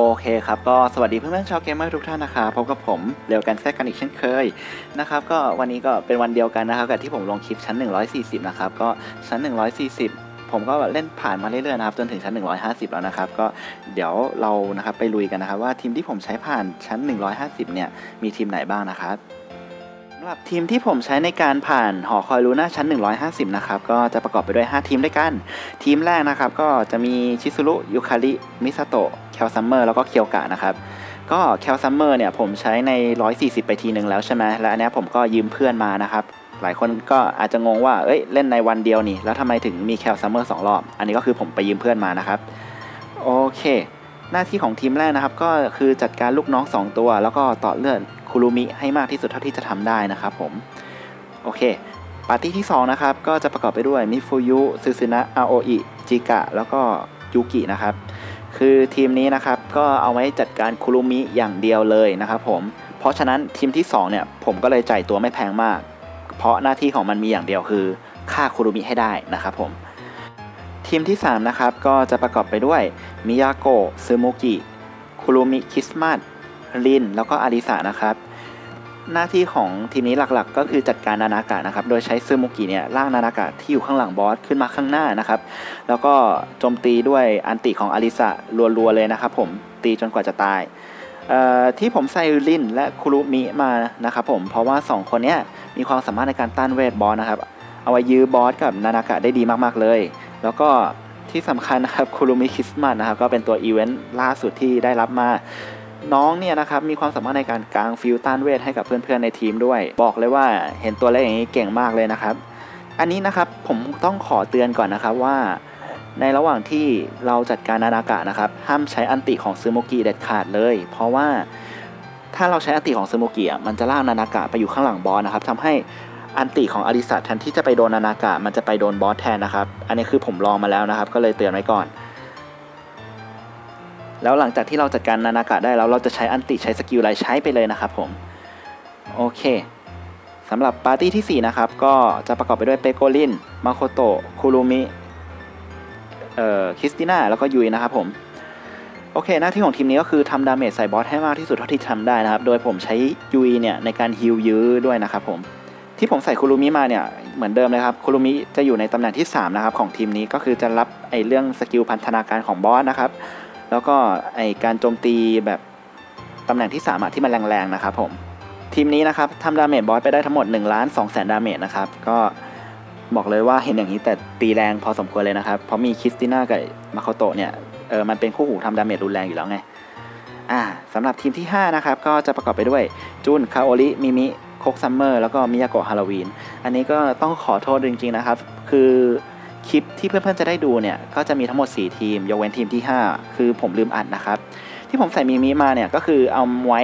โอเคครับก็สวัสดีเพื่อนๆชาวเกมเมอร์ทุกท่านนะครับพบกับผมเร็วกันแทรกกันอีกเช่นเคยนะครับก็วันนี้ก็เป็นวันเดียวกันนะครับกับที่ผมลงคลิปชั้น 140 นะครับก็ชั้น 140ผมก็เล่นผ่านมาเรื่อยๆนะครับจนถึงชั้น 150 แล้วนะครับ ก็เดี๋ยวเรานะครับไปลุยกันนะครับว่าทีมที่ผมใช้ผ่านชั้น 150 เนี่ยมีทีมไหนบ้างนะครับสำหรับทีมที่ผมใช้ในการผ่านหอคอยลูน่าชั้น 150 นะครับก็จะประกอบไปด้วย 5 ทีมด้วยกัน ทีมแรกนะครับก็จะมีชิซุรุยูคาริมิซาโตะ แคลซัมเมอร์แล้วก็เคียวกะนะครับก็แคลซัมเมอร์เนี่ยผมใช้ใน 140 ไปทีหนึ่งแล้วใช่ไหมและอันนี้ผมก็ยืมเพื่อนมานะครับ หลายคนก็อาจจะงงว่า เอ้ยเล่นในวันเดียวนี่ แล้วทำไมถึงมีแคลซัมเมอร์สองรอบ อันนี้ก็คือผมไปยืมเพื่อนมานะครับ โอเค หน้าที่ของทีมแรกนะครับ ก็คือจัดการลูกน้อง 2 ตัว แล้วก็ต่อเลือดคุรุมิให้มากที่สุดเท่าที่จะทำได้นะครับผม โอเค ปาร์ตี้ที่ 2 นะครับ ก็จะประกอบไปด้วยมิฟูยุซึซึนะอาโออิจิกะแล้วก็ยูกินะครับ คือทีมนี้นะครับก็เอาไว้จัดการคุรุมิอย่างเดียวเลยนะครับผม เพราะฉะนั้นทีมที่2เนี่ยผมก็เลยจ่ายตัวไม่แพงมาก เพราะหน้าที่ของมันมีอย่างเดียวคือฆ่าคุรุมิให้ได้นะครับผม ทีมที่3นะครับก็จะประกอบไปด้วยมิยาโกะซึมุกิคุรุมิคิสมัสลิน แล้วก็อาริสานะครับ หน้าที่ของทีมนี้หลักๆ ก็คือจัดการนานากะนะครับ โดยใช้ซึมุกิเนี่ยล่างนานากะที่อยู่ข้างหลังบอสขึ้นมาข้างหน้านะครับ แล้วก็โจมตีด้วยอันติของอาริสะรัวๆเลยนะครับผมตีจนกว่าจะตายเอ่อที่ผมใส่ลินและคุรุมิมานะครับผมเพราะว่า 2 คนเนี้ยมีความสามารถในการต้านเวทบอสนะครับ เอาไว้ยื้อบอสกับนานากะได้ดีมากๆเลย แล้วก็ที่สำคัญนะครับคุรุมิคริสต์มาสนะครับก็เป็นตัวอีเวนต์ล่าสุดที่ได้รับมา น้องเนี่ยนะครับมีความสามารถในการกางฟิวต้านเวทให้กับเพื่อนๆในทีมด้วย บอกเลยว่าเห็นตัวเล็กอย่างนี้เก่งมากเลยนะครับ อันนี้นะครับผมต้องขอเตือนก่อนนะครับว่า ในระหว่างที่เราจัดการนานากะนะครับ ห้ามใช้อันติของซึโมกิเด็ดขาดเลย เพราะว่าถ้าเราใช้อันติของซึโมกิอะมันจะลากนานากะไปอยู่ข้างหลังบอสนะครับทำให้อันติของอาริสะแทนที่จะไปโดนนานากะมันจะไปโดนบอสแทนนะครับ อันนี้คือผมลองมาแล้วนะครับ ก็เลยเตือนไว้ก่อน แล้วหลังจากที่เราจัดการนานากะได้แล้วเราจะใช้อันติใช้สกิลอะไรใช้ไปเลยนะครับผม โอเคสำหรับปาร์ตี้ที่ 4 นะครับ ก็จะประกอบไปด้วยเปโกลิน มาโคโตะคุรุมิ เอ่อ คริสติน่า แล้วก็ยุยนะครับผม โอเค หน้าที่ของทีมนี้ก็คือทำดาเมจใส่บอสให้มากที่สุดเท่าที่ทำได้นะครับ โดยผมใช้ยุยเนี่ยในการฮิลยื้อด้วยนะครับผม ที่ผมใส่คุรุมิมาเนี่ย เหมือนเดิมเลยครับ คุรุมิจะอยู่ในตำแหน่งที่ 3 นะครับของทีมนี้ ก็คือจะรับไอเรื่องสกิลพันธนาการของบอสนะครับ แล้วก็ไอการโจมตีแบบตำแหน่งที่3อะที่มันแรงๆนะครับผมทีมนี้นะครับทำดาเมจบอสไปได้ทั้งหมด1ล้าน2แสนดาเมจนะครับก็บอกเลยว่าเห็นอย่างนี้แต่ตีแรงพอสมควรเลยนะครับ เพราะมีคริสติน่ากับมาโคโตะเนี่ยเออมันเป็นคู่หูทำดาเมจรุนแรงอยู่แล้วไงอ่าสำหรับทีมที่ 5 นะครับ ก็จะประกอบไปด้วยจุนคาโอริมิมิโคกซัมเมอร์แล้วก็มิยาโกะฮาโลวีน อันนี้ก็ต้องขอโทษจริงๆนะครับ คือ คลิปที่เพื่อนๆจะได้ดูเนี่ย ก็จะมีทั้งหมด 4 ทีม ยกเว้นทีมที่ 5 คือผมลืมอัดนะครับ ที่ผมใส่มิมิมาเนี่ย ก็คือเอาไว้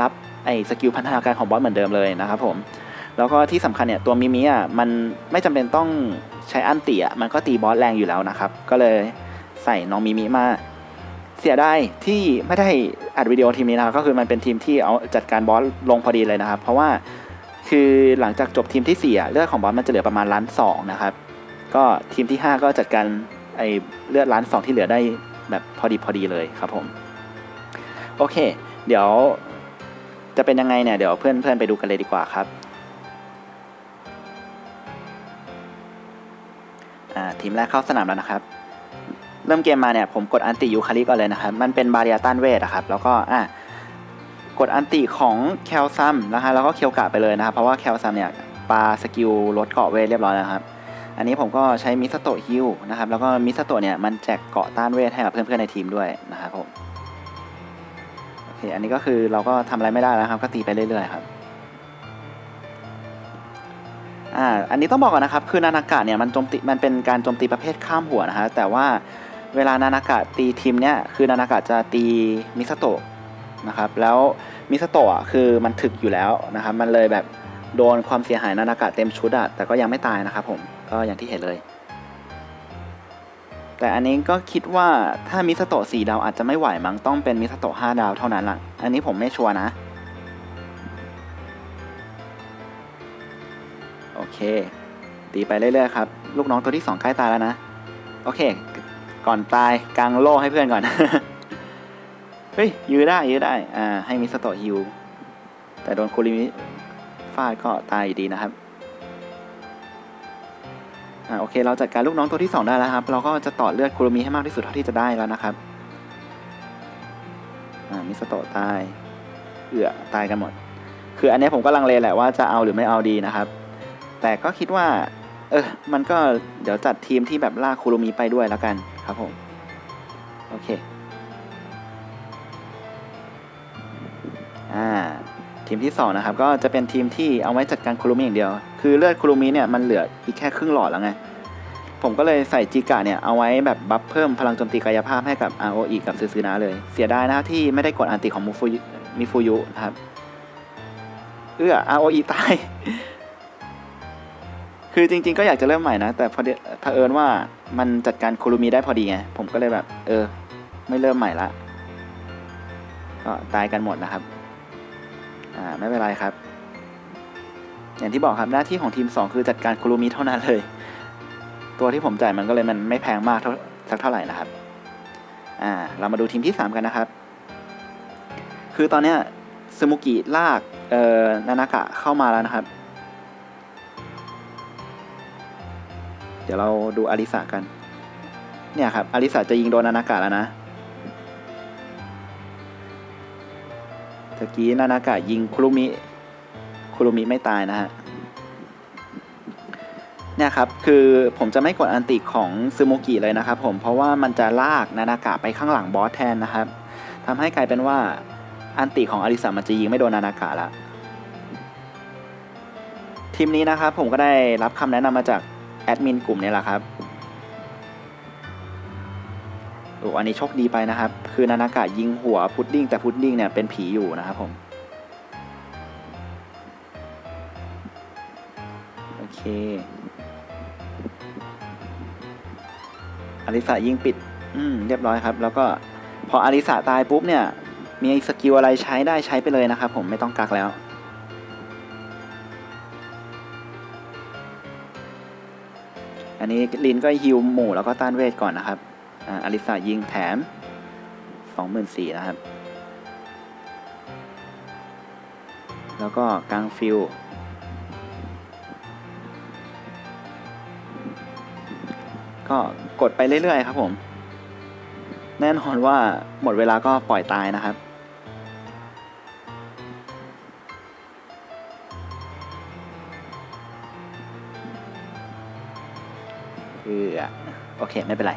รับไอ้สกิลพัฒนาการของบอสเหมือนเดิมเลยนะครับผม แล้วก็ที่สำคัญเนี่ย ตัวมิมิอะมันไม่จำเป็นต้องใช้อันติอะมันก็ตีบอสแรงอยู่แล้วนะครับ ก็เลยใส่น้องมิมิมา เสียดายที่ไม่ได้อัดวิดีโอทีมนี้นะครับก็คือมันเป็นทีมที่เอาจัดการบอสลงพอดีเลยนะครับ เพราะว่าคือหลังจากจบทีมที่4อะเลือดของบอสมันจะเหลือประมาณล้านสองนะครับ ก็ทีมที่ 5 ก็จัดการไอเลือดล้านสองที่เหลือได้แบบพอดีพอดีเลยครับผม โอเค เดี๋ยวจะเป็นยังไงเนี่ย เดี๋ยวเพื่อนเพื่อนไปดูกันเลยดีกว่าครับอ่าทีมแรกเข้าสนามแล้วนะครับ เริ่มเกมมาเนี่ยผมกดอันติยูคาริก่อนเลยนะครับ มันเป็นบาเรียต้านเวทอะครับ แล้วก็อะกดอันติของแคลซัมนะฮะแล้วก็เคียวกะไปเลยนะครับ เพราะว่าแคลซัมเนี่ยปาสกิลลดเกาะเวทเรียบร้อยแล้วครับ อันนี้ผมก็ใช้มิสโตฮิลนะครับ แล้วก็มิสโตเนี่ยมันแจกเกาะต้านเวทให้กับเพื่อนๆในทีมด้วยนะครับผม โอเค อันนี้ก็คือเราก็ทำอะไรไม่ได้แล้วครับ ก็ตีไปเรื่อยๆครับอ่าอันนี้ต้องบอกก่อนนะครับคือนานากะเนี่ยมันโจมตีมันเป็นการโจมตีประเภทข้ามหัวนะฮะแต่ว่าเวลานานากะตีทีมเนี่ยคือนานากะจะตีมิสโตะนะครับแล้วมิสโตะอะคือมันถึกอยู่แล้วนะครับมันเลยแบบโดนความเสียหายนานากะเต็มชุดอะแต่ก็ยังไม่ตายนะครับผม ก็อย่างที่เห็นเลย แต่อันนี้ก็คิดว่าถ้ามิสโตะสี่ดาวอาจจะไม่ไหวมั้งต้องเป็นมิสโตะห้าดาวเท่านั้นล่ะ อันนี้ผมไม่ชัวร์นะ โอเค ตีไปเรื่อยๆครับ ลูกน้องตัวที่สองใกล้ตายแล้วนะ โอเค ก่อนตายกางโล่ให้เพื่อนก่อน เฮ้ย ยื้อได้ ยื้อได้ อ่า ให้มิสโตะฮิวแต่โดนคุริมิฟาดก็ตายอยู่ดีนะครับ อ่าโอเค เราจัดการลูกน้องตัวที่สองได้แล้วครับ เราก็จะต่อเลือดคุรุมิให้มากที่สุดเท่าที่จะได้แล้วนะครับอ่ามิสโตะตายเอือตายกันหมด คืออันนี้ผมก็ลังเลแหละว่าจะเอาหรือไม่เอาดีนะครับ แต่ก็คิดว่า เออมันก็เดี๋ยวจัดทีมที่แบบลากคุรุมิไปด้วยแล้วกันครับผม โอเค อ่า ทีมที่สองนะครับก็จะเป็นทีมที่เอาไว้จัดการคุรุมิอย่างเดียว คือเลือดคุรุมิเนี่ยมันเหลืออีกแค่ครึ่งหลอดแล้วไง ผมก็เลยใส่จิกะเนี่ยเอาไว้แบบบัฟเพิ่มพลังโจมตีกายภาพให้กับ ROE กับซูซูนะเลย เสียดายนะที่ไม่ได้กดอันติของมูฟูยุมิฟูยุนะครับเอื้อ ROE ตาย คือจริง ๆ ก็อยากจะเริ่มใหม่นะ แต่พอดีเผอิญว่ามันจัดการคุรุมิได้พอดีไง ผมก็เลยแบบ เออ ไม่เริ่มใหม่ละก็ตายกันหมดนะครับ อ่าไม่เป็นไรครับ อย่างที่บอกครับหน้าที่ของทีม 2 คือจัดการคุรุมิเท่านั้นเลย ตัวที่ผมจ่ายมันก็เลยมันไม่แพงมากเท่าสักเท่าไหร่นะครับอ่าเรามาดูทีมที่ 3 กันนะครับ คือตอนเนี้ยสมุกิลากเอ่อนานากะเข้ามาแล้วนะครับ เดี๋ยวเราดูอาริสากัน เนี่ยครับอาริสาจะยิงโดนนานากะแล้วนะ ตะกี้นานากะยิงคุรุมิคุรุมิไม่ตายนะฮะเนี่ยครับคือผมจะไม่กดอันติของซูโมกิเลยนะครับผมเพราะว่ามันจะลากนานากะไปข้างหลังบอสแทนนะครับทำให้กลายเป็นว่าอันติของอาริสามันจะยิงไม่โดนนานากะละทีมนี้นะครับผมก็ได้รับคำแนะนำมาจากแอดมินกลุ่มนี้แหละครับ โอ้อันนี้โชคดีไปนะครับ คือนานากะยิงหัวพุดดิ้งแต่พุดดิ้งเนี่ยเป็นผีอยู่นะครับผม โอเคอลิสายิงปิด อืม เรียบร้อยครับ แล้วก็พออลิสาตายปุ๊บเนี่ย มีสกิลอะไรใช้ได้ใช้ไปเลยนะครับผมไม่ต้องกักแล้วอันนี้ลินก็ฮิวหมู่แล้วก็ต้านเวทก่อนนะครับ อาอลิสายิงแถมสองหมื่นสี่นะครับ แล้วก็กลางฟิลก็กดไปเรื่อยๆครับผม แน่นอนว่าหมดเวลาก็ปล่อยตายนะครับ คือโอเค ไม่เป็นไร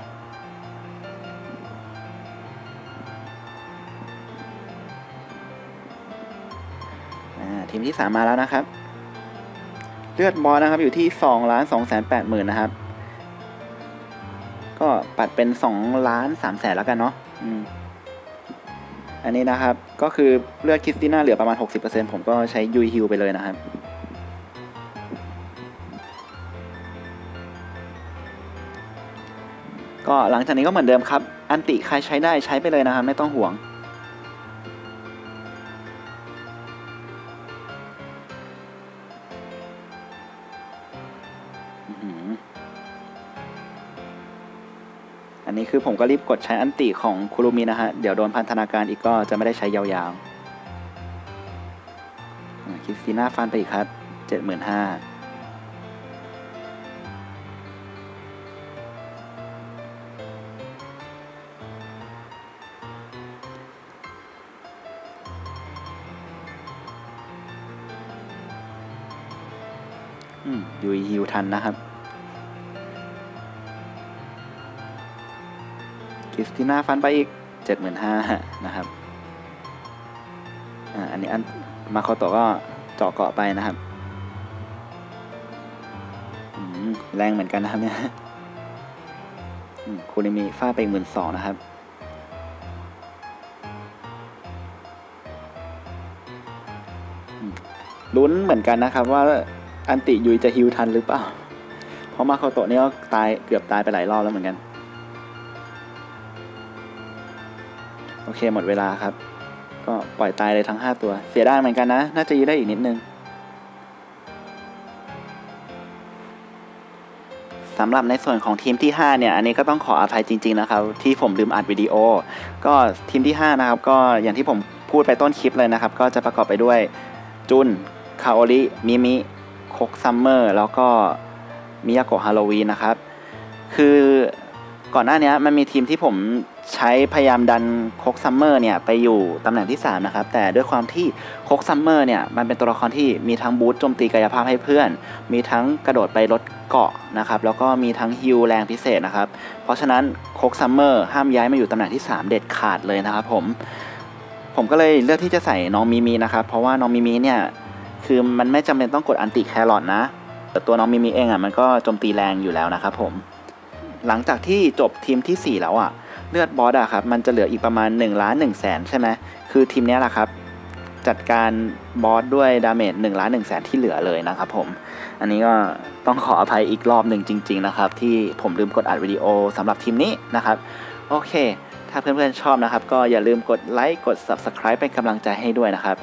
ทีมที่สามมาแล้วนะครับ เลือดบอลนะครับอยู่ที่สองล้านสองแสนแปดหมื่นนะครับ ก็ปัดเป็นสองล้านสามแสนแล้วกันเนาะอ,อันนี้นะครับ ก็คือเลือดคริสติน่าเหลือประมาณ 60%ผมก็ใช้ยูฮิวไปเลยนะครับก็หลังจากนี้ก็เหมือนเดิมครับ อันติใครใช้ได้ใช้ไปเลยนะครับ ไม่ต้องห่วง อันนี้คือผมก็รีบกดใช้อันติของคุรุมินะฮะ เดี๋ยวโดนพันธนาการอีกก็จะไม่ได้ใช้ยาวๆคริสติน่าฟันไปอีกครับเจ็ดหมื่นห้าอืมยูฮิวทันนะครับ คริสติน่าฟันไปอีกเจ็ดหมื่นห้านะครับอ่าอันนี้อันมาโคโตะก็เจาะเกาะไปนะครับแรงเหมือนกันนะครับเนี่ยคูริมิฟาดไปหมื่นสองนะครับลุ้นเหมือนกันนะครับว่าอันติยุยจะฮิวทันหรือเปล่า เพราะมาโคโตะนี่ก็ตายเกือบตายไปหลายรอบแล้วเหมือนกัน โอเคหมดเวลาครับ ก็ปล่อยตายเลยทั้ง 5 ตัว เสียดายเหมือนกันนะ น่าจะยืดได้อีกนิดนึงสำหรับในส่วนของทีมที่ 5 เนี่ย อันนี้ก็ต้องขออภัยจริง ๆ นะครับ ที่ผมลืมอัดวิดีโอ ก็ทีมที่ 5 นะครับ ก็อย่างที่ผมพูดไปต้นคลิปเลยนะครับ ก็จะประกอบไปด้วยจุนคาโอริมิมิโคกซัมเมอร์แล้วก็มิยาโกะฮาโลวีนนะครับ คือก่อนหน้านี้มันมีทีมที่ผม ใช้พยายามดันโคกซัมเมอร์เนี่ยไปอยู่ตำแหน่งที่ 3 นะครับ แต่ด้วยความที่โคกซัมเมอร์เนี่ยมันเป็นตัวละครที่มีทั้งบูทโจมตีกายภาพให้เพื่อน มีทั้งกระโดดไปลดเกาะนะครับ แล้วก็มีทั้งฮิลแรงพิเศษนะครับ เพราะฉะนั้นโคกซัมเมอร์ห้ามย้ายมาอยู่ตำแหน่งที่ 3 เด็ดขาดเลยนะครับผม ผมก็เลยเลือกที่จะใส่น้องมิมินะครับ เพราะว่าน้องมิมิเนี่ยคือมันไม่จำเป็นต้องกดอันติแครอทนะ แต่ตัวน้องมิมิเองอะมันก็โจมตีแรงอยู่แล้วนะครับผม หลังจากที่จบทีมทีสี่4 แล้วอะ เลือดบอสอะครับมันจะเหลืออีกประมาณ1ล้าน1แสนใช่ไหมคือทีมนี้แหละครับ จัดการบอสด้วยดาเมจ1ล้าน1แสนที่เหลือเลยนะครับผม อันนี้ก็ต้องขออภัยอีกรอบหนึ่งจริง ๆ นะครับ ที่ผมลืมกดอัดวิดีโอสำหรับทีมนี้นะครับ โอเค ถ้าเพื่อนๆชอบนะครับ ก็อย่าลืมกดไลค์กด Subscribe เป็นกำลังใจให้ด้วยนะครับ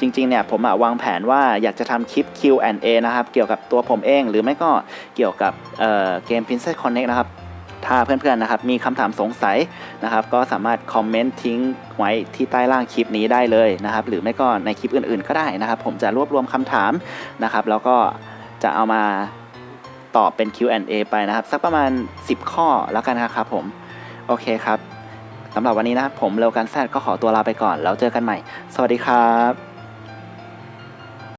จริงๆ เนี่ยผมวางแผนว่าอยากจะทำคลิป Q&A นะครับ เกี่ยวกับตัวผมเอง หรือไม่ก็เกี่ยวกับเเกม Princess Connect นะครับ ถ้าเพื่อนๆนะครับมีคำถามสงสัยนะครับก็สามารถคอมเมนต์ทิ้งไว้ที่ใต้ล่างคลิปนี้ได้เลยนะครับหรือไม่ก็ในคลิปอื่นๆก็ได้นะครับ ผมจะรวบรวมคำถามนะครับแล้วก็จะเอามาตอบเป็น Q&A ไปนะครับสักประมาณ 10 ข้อแล้วกันนะครับผมโอเคครับสำหรับวันนี้นะครับผมเร็วกันแซดก็ขอตัวลาไปก่อนแล้วเจอกันใหม่ สวัสดีครับ